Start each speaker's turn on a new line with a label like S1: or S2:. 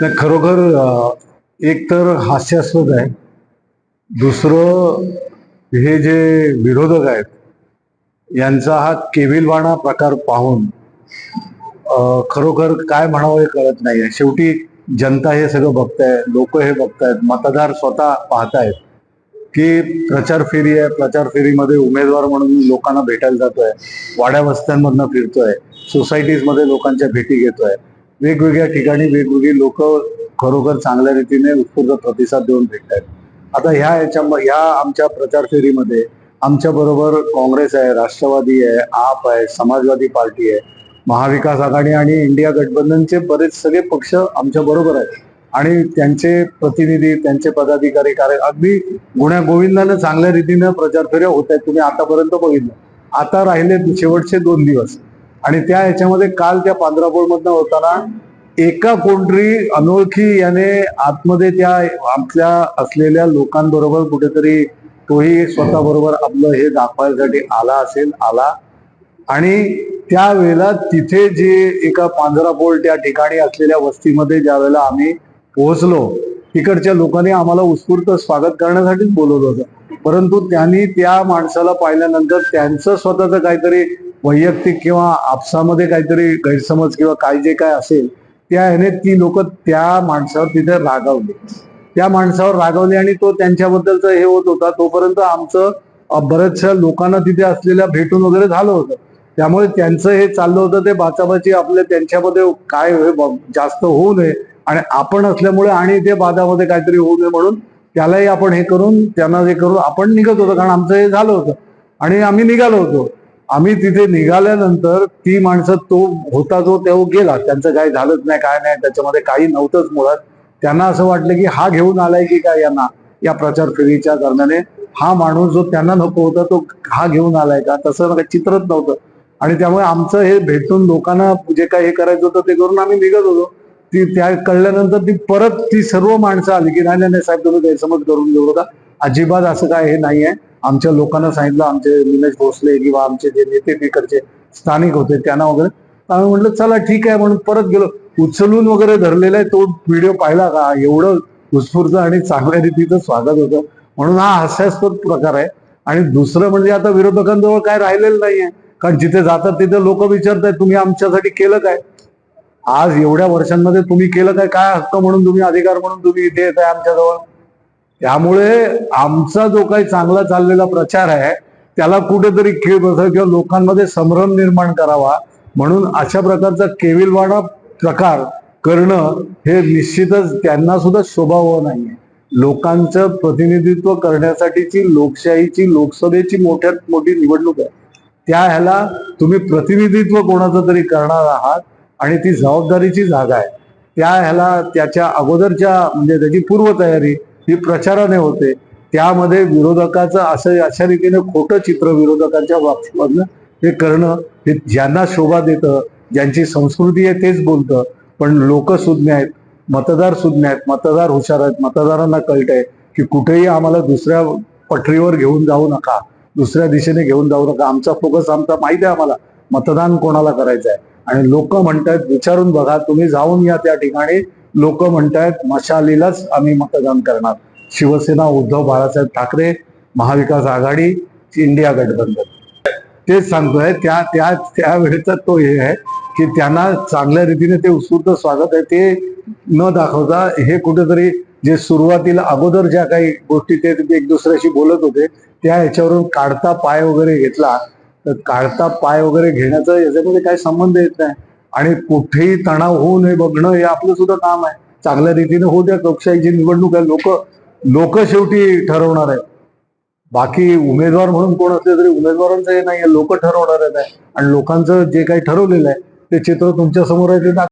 S1: नाही खरोखर एक तर हास्यास्पद आहे. दुसरं हे जे विरोधक आहेत यांचा हा केविलवाणा प्रकार पाहून खरोखर काय म्हणावं हे कळत नाहीये. शेवटी जनता हे सगळं बघताय लोक हे बघतायत मतदार स्वतः पाहतायत की प्रचार फेरी आहे प्रचार फेरीमध्ये उमेदवार म्हणून लोकांना भेटायला जातोय वाड्या वस्त्यांमधनं फिरतोय सोसायटीजमध्ये लोकांच्या भेटी घेतोय. वेगवेगळ्या ठिकाणी वेगवेगळी लोक खरोखर चांगल्या रीतीने उत्स्फूर्त प्रतिसाद देऊन भेटत आहेत आता ह्या याच्या ह्या आमच्या प्रचार फेरीमध्ये आमच्या बरोबर काँग्रेस आहे राष्ट्रवादी आहे आप आहे समाजवादी पार्टी आहे महाविकास आघाडी आणि इंडिया गठबंधनचे बरेच सगळे पक्ष आमच्या बरोबर आहेत. आणि त्यांचे प्रतिनिधी त्यांचे पदाधिकारी कार्य अगदी गुण्या गोविंदानं चांगल्या रीतीनं प्रचार फेऱ्या होत आहेत. तुम्ही आतापर्यंत बघितलं. आता राहिले शेवटचे दोन दिवस. आणि त्या ह्याच्यामध्ये काल त्या पांढरापूरमधनं होताना एका कोणतरी अनोळखी याने आतमध्ये त्या आपल्या असलेल्या लोकांबरोबर कुठेतरी तोही स्वतः बरोबर आपलं हे दाखवायसाठी आला असेल आला. आणि त्यावेळेला तिथे जे एका पांजरापोळ त्या ठिकाणी असलेल्या वस्तीमध्ये ज्या वेळेला आम्ही पोहोचलो तिकडच्या लोकांनी आम्हाला उत्स्फूर्त स्वागत करण्यासाठीच बोलवलं होतं. परंतु त्यांनी त्या माणसाला पाहिल्यानंतर त्यांचं स्वतःचं काहीतरी वैयक्तिक किंवा आपसामध्ये काहीतरी गैरसमज किंवा काय जे काय असेल त्या ह्याने ती लोक त्या माणसावर तिथे रागावली. त्या माणसावर रागावले आणि तो त्यांच्याबद्दलचं हे होत होता. तोपर्यंत आमचं बऱ्याचशा लोकांना तिथे असलेल्या भेटून वगैरे झालं होतं. त्यामुळे त्यांचं हे चाललं होतं ते बाचाबाची आपल्या त्यांच्यामध्ये काय जास्त होऊ नये आणि आपण असल्यामुळे आणि ते बाधामध्ये काहीतरी होऊ नये म्हणून त्यालाही आपण हे करून त्यांना हे करून आपण निघत होतो. कारण आमचं हे झालं होतं. आणि आम्ही निघालो होतो. आम्ही तिथे निघाल्यानंतर ती माणसं तो होता जो तेव्हा गेला त्यांचं काही झालंच नाही काय नाही त्याच्यामध्ये काही नव्हतंच मुळात. त्यांना असं वाटलं की हा घेऊन आलाय की काय यांना या प्रचार फेरीच्या दरम्याने? हा माणूस जो त्यांना नको होता तो हा घेऊन आलाय का? तसं काही चित्रच नव्हतं. आणि त्यामुळे आमचं हे भेटून लोकांना जे काही हे करायचं होतं ते करून आम्ही निघत होतो. ती त्या कळल्यानंतर ती परत ती सर्व माणसं आली की नाही नाही साहेब तुम्ही गैरसमज करून घेऊ नका. अजिबात असं काय हे नाही आहे आमच्या लोकांना सांगितलं आमचे निलेश भोसले किंवा आमचे जे नेते तिकडचे स्थानिक होते त्यांना वगैरे. आम्ही म्हटलं चला ठीक आहे. म्हणून परत गेलो. उचलून वगैरे धरलेला आहे तो व्हिडिओ पाहिला का? एवढं उत्स्फूर्त आणि चांगल्या रीतीचं स्वागत होतं. म्हणून हा हास्यास्पद प्रकार आहे. आणि दुसरं म्हणजे आता विरोधकांजवळ काय राहिलेलं नाहीये. कारण जिथे जातात तिथे लोक विचारतात तुम्ही आमच्यासाठी केलं काय? आज एवढ्या वर्षांमध्ये तुम्ही केलं काय? काय हक्क म्हणून तुम्ही अधिकार म्हणून तुम्ही इथे येत आहे आमच्याजवळ? त्यामुळे आमचा जो काही चांगला चाललेला प्रचार आहे त्याला कुठेतरी खेळ बसावा किंवा लोकांमध्ये संभ्रम निर्माण करावा म्हणून अशा प्रकारचा केविलवाणा प्रकार करणं हे निश्चितच त्यांना सुद्धा शोभावं नाहीये. लोकांचं प्रतिनिधित्व करण्यासाठीची लोकशाहीची लोकसभेची मोठ्यात मोठी निवडणूक आहे. त्या ह्याला तुम्ही प्रतिनिधित्व कोणाचं तरी करणार आहात आणि ती जबाबदारीची जागा आहे. त्या ह्याला त्याच्या अगोदरच्या म्हणजे त्याची पूर्वतयारी ही प्रचाराने होते. त्यामध्ये विरोधकाचं असं अशा रीतीने खोटं चित्र विरोधकांच्या बाबतीमधनं हे करणं हे ज्यांना शोभा देतं ज्यांची संस्कृती आहे तेच बोलतं. पण लोक सुज्ञ आहेत मतदार सुज्ञ आहेत मतदार हुशार आहेत मतदारांना कळत आहे की कुठेही आम्हाला दुसऱ्या पटरीवर घेऊन जाऊ नका दुसऱ्या दिशेने घेऊन जाऊ नका. आमचा फोकस आमचा माहिती आहे आम्हाला. मतदान कोणाला करायचं आहे आणि लोक म्हणतायत विचारून बघा तुम्ही जाऊन या त्या ठिकाणी लोक म्हणतायत मशालीलाच आम्ही मतदान करणार. शिवसेना उद्धव बाळासाहेब ठाकरे महाविकास आघाडी इंडिया गठबंधन. तेच सांगतोय त्या त्या त्यावेळेचा तो हे आहे की त्यांना चांगल्या रीतीने ते उत्स्फूर्त स्वागत आहे ते न दाखवता हे कुठेतरी जे सुरुवातीला अगोदर ज्या काही गोष्टी ते ते एक दुसऱ्याशी बोलत होते त्या ह्याच्यावरून काढता पाय वगैरे घेतला. तर काढता पाय वगैरे घेण्याचा याच्यामध्ये काही संबंध येत नाही. आणि कुठेही तणाव होऊ नये बघणं हे आपलं सुद्धा काम आहे. चांगल्या रीतीने होऊ द्या लोकशाहीची निवडणूक आहे लोक लोक शेवटी ठरवणार आहे बाकी उमेदवार म्हणून कोण असले तरी उमेदवारांचं हे नाही लोक ठरवणार आहेत आणि लोकांचं जे काही ठरवलेलं आहे ते चित्र तुमच्यासमोर आहे ते